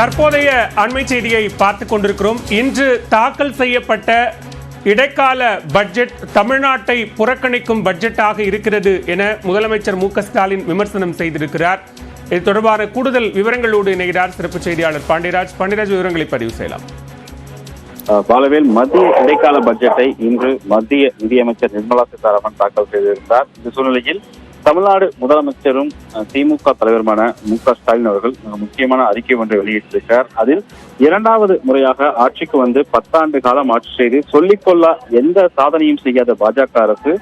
தற்போதைய அண்மை செய்தியை பார்த்து கொண்டிருக்கிறோம். இன்று தாக்கல் செய்யப்பட்ட இடைக்கால பட்ஜெட் தமிழ்நாட்டை புறக்கணிக்கும் பட்ஜெட்டாக இருக்கிறது என முதலமைச்சர் மு ஸ்டாலின் விமர்சனம் செய்திருக்கிறார். இது தொடர்பான கூடுதல் விவரங்களோடு இணைகிறார் சிறப்பு செய்தியாளர் பாண்டியராஜ். பாண்டியராஜ் விவரங்களை பதிவு செய்யலாம். பாலவேல் மத்திய இடைக்கால பட்ஜெட்டை இன்று மத்திய நிதியமைச்சர் நிர்மலா சீதாராமன் தாக்கல் செய்திருந்தார். இந்த சூழ்நிலையில் தமிழ்நாடு முதலமைச்சரும் திமுக தலைவருமான மு க ஸ்டாலின் அவர்கள் மிக முக்கியமான அறிக்கை ஒன்றை வெளியிட்டிருக்கிறார். அதில் இரண்டாவது முறையாக ஆட்சிக்கு வந்து பத்தாண்டு காலம் ஆட்சி செய்து சொல்லிக்கொள்ள எந்த சாதனையும் செய்யாத பாஜக அரசு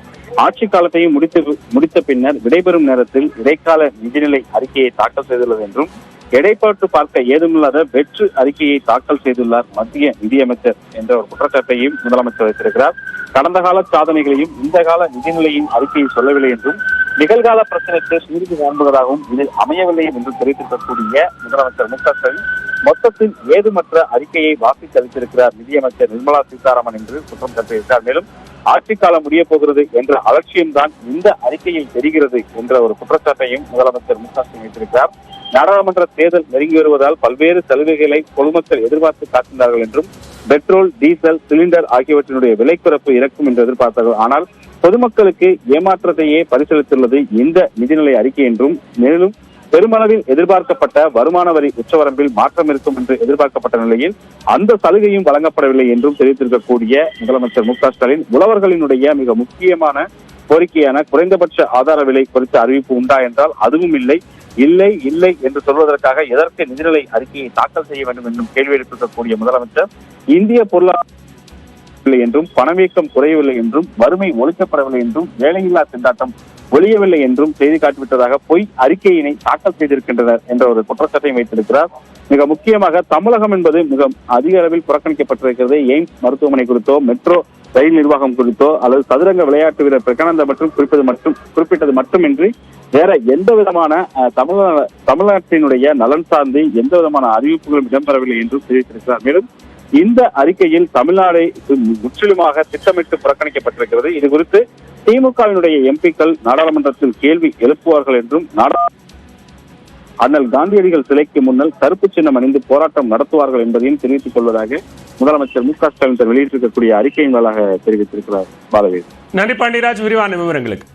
ஆட்சி காலத்தையும் முடித்து முடித்த பின்னர் விடைபெறும் நேரத்தில் இடைக்கால நிதிநிலை அறிக்கையை தாக்கல் செய்துள்ளது என்றும் எடைப்பாட்டு பார்க்க ஏதுமில்லாத வெற்று அறிக்கையை தாக்கல் செய்துள்ளார் மத்திய நிதியமைச்சர் என்ற ஒரு குற்றச்சாட்டையும் முதலமைச்சர் வைத்திருக்கிறார். கடந்த கால சாதனைகளையும் இந்த கால நிதிநிலையின் அறிக்கையை சொல்லவில்லை என்றும் நிகழ்கால பிரச்சனைக்கு சூழ்ச்சி காண்பதாகவும் இதில் அமையவில்லை என்று தெரிவித்திருக்கக்கூடிய முதலமைச்சர் மு க ஸ்டாலின் மொத்தத்தில் ஏதுமற்ற அறிக்கையை வாசித்து அளித்திருக்கிறார் நிதியமைச்சர் நிர்மலா சீதாராமன் என்று குற்றம் சாட்டியிருக்கிறார். மேலும் ஆட்சி காலம் முடிய போகிறது என்ற அலட்சியம்தான் இந்த அறிக்கையில் தெரிகிறது என்ற ஒரு குற்றச்சாட்டையும் முதலமைச்சர் மு க ஸ்டாலின் வைத்திருக்கிறார். நாடாளுமன்ற தேர்தல் நெருங்கி வருவதால் பல்வேறு சலுகைகளை பொதுமக்கள் எதிர்பார்த்து காட்டினார்கள் என்றும் பெட்ரோல் டீசல் சிலிண்டர் ஆகியவற்றினுடைய விலை குறைப்பு இறக்கும் என்று எதிர்பார்த்தார்கள். ஆனால் பொதுமக்களுக்கு ஏமாற்றத்தையே பரிசீலித்துள்ளது இந்த நிதிநிலை அறிக்கை என்றும் மேலும் பெருமளவில் எதிர்பார்க்கப்பட்ட வருமான வரி உச்சவரம்பில் மாற்றம் இருக்கும் என்று எதிர்பார்க்கப்பட்ட நிலையில் அந்த சலுகையும் வழங்கப்படவில்லை என்றும் தெரிவித்திருக்கக்கூடிய முதலமைச்சர் மு க ஸ்டாலின் உழவர்களினுடைய மிக முக்கியமான கோரிக்கையான குறைந்தபட்ச ஆதார விலை குறித்த அறிவிப்பு உண்டா என்றால் அதுவும் இல்லை. இல்லை இல்லை என்று சொல்வதற்காக எதற்கு நிதிநிலை அறிக்கையை தாக்கல் செய்ய வேண்டும் என்றும் கேள்வி எழுப்பியிருக்கக்கூடிய முதலமைச்சர் இந்திய பொருளாதாரம் இல்லை என்றும் பணவீக்கம் குறையவில்லை என்றும் வறுமை ஒழிக்கப்படவில்லை என்றும் வேலையில்லா திண்டாட்டம் ஒழியவில்லை என்றும் செய்தி காட்டிவிட்டதாக பொய் அறிக்கையினை தாக்கல் செய்திருக்கின்றனர் என்ற ஒரு குற்றச்சாட்டையும் வைத்திருக்கிறார். மிக முக்கியமாக தமிழகம் என்பது மிக அதிக அளவில் புறக்கணிக்கப்பட்டிருக்கிறது. எய்ம்ஸ் மருத்துவமனை குறித்தோ மெட்ரோ ரயில் நிர்வாகம் குறித்தோ அல்லது சதுரங்க விளையாட்டு வீரர் பிரகானந்தா மற்றும் குறிப்பது மட்டும் குறிப்பிட்டது மட்டுமின்றி வேற எந்த விதமான தமிழ தமிழ்நாட்டினுடைய நலன் சார்ந்து எந்த விதமான அறிவிப்புகளும் இடம்பெறவில்லை என்றும் தெரிவித்திருக்கிறார். மேலும் இந்த அறிக்கையில் தமிழ்நாடை முற்றிலுமாக திட்டமிட்டு புறக்கணிக்கப்பட்டிருக்கிறது. இது குறித்து திமுகவினுடைய எம்பிக்கள் நாடாளுமன்றத்தில் கேள்வி எழுப்புவார்கள் என்றும் நாடாளுமன்ற அண்ணல் காந்தியடிகள் சிலைக்கு முன்னால் கருப்பு சின்னம் அணிந்து போராட்டம் நடத்துவார்கள் என்பதையும் தெரிவித்துக் கொள்வதாக முதலமைச்சர் மு க ஸ்டாலின் வெளியிட்டிருக்கக்கூடிய அறிக்கையின் மேலாக தெரிவித்திருக்கிறார். பாலவேல். நன்றி பாண்டியராஜ் விரிவான விவரங்களுக்கு.